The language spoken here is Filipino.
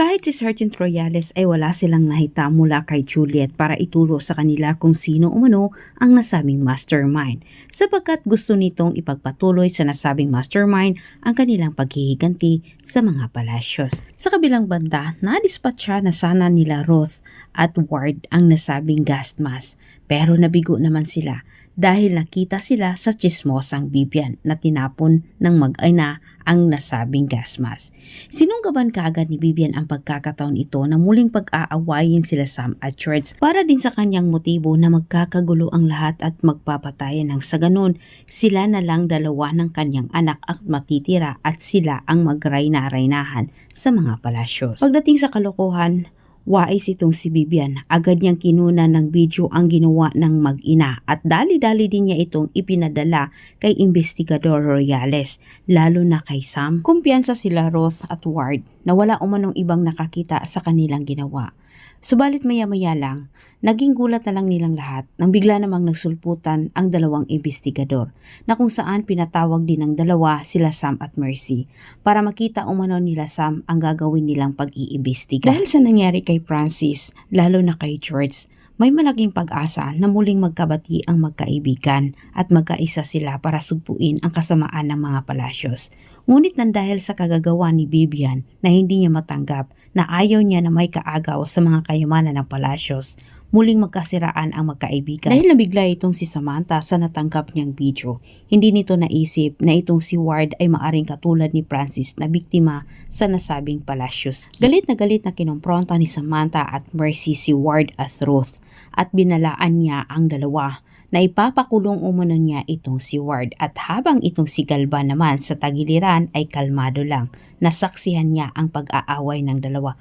Kahit si Sergeant Royales ay wala silang nahita mula kay Juliet para ituro sa kanila kung sino umano ang nasabing mastermind sapagkat gusto nitong ipagpatuloy sa nasabing mastermind ang kanilang paghihiganti sa mga palasyos. Sa kabilang banda, nadispatcha na sana nila Roth at Ward ang nasabing gas mask pero nabigo naman sila dahil nakita sila sa chismosang Bibian na tinapon ng mag-ina ang nasabing gas mask. Sinunggaban kaagad ni Bibian ang pagkakataon ito na muling pag-aawayin sila Sam at George para din sa kanyang motibo na magkakagulo ang lahat at magpapatayan ng sa ganun sila na lang dalawa ng kanyang anak at matitira at sila ang magrayna-raynahan sa mga palasyos. Pagdating sa kalokohan, Wais itong si Bibian. Agad niyang kinuna ng video ang ginawa ng mag-ina at dali-dali din niya itong ipinadala kay Investigador Royales, lalo na kay Sam. Kumpiyansa sila Roth at Ward na wala umanong ibang nakakita sa kanilang ginawa. Subalit maya-maya lang, naging gulat na lang nilang lahat nang bigla namang nagsulputan ang dalawang investigador na kung saan pinatawag din ng dalawa sila Sam at Mercy para makita umano nila Sam ang gagawin nilang pag-iimbestiga. Dahil sa nangyari kay Francis, lalo na kay George, may malaking pag-asa na muling magkabati ang magkaibigan at magkaisa sila para sugpuin ang kasamaan ng mga palasyos. Ngunit nang dahil sa kagagawa ni Bibian na hindi niya matanggap na ayaw niya na may kaagaw sa mga kayamanan ng palasyos, muling magkasiraan ang magkaibigan. Dahil nabigla itong si Samantha sa natanggap niyang video, hindi nito naisip na itong si Ward ay maaring katulad ni Francis na biktima sa nasabing palasyos. Galit na galit na kinumpronta ni Samantha at Mercy si Ward at Ruth at binalaan niya ang dalawa na ipapakulong umano niya itong si Ward at habang itong si Galba naman sa tagiliran ay kalmado lang. Nasaksihan niya ang pag-aaway ng dalawa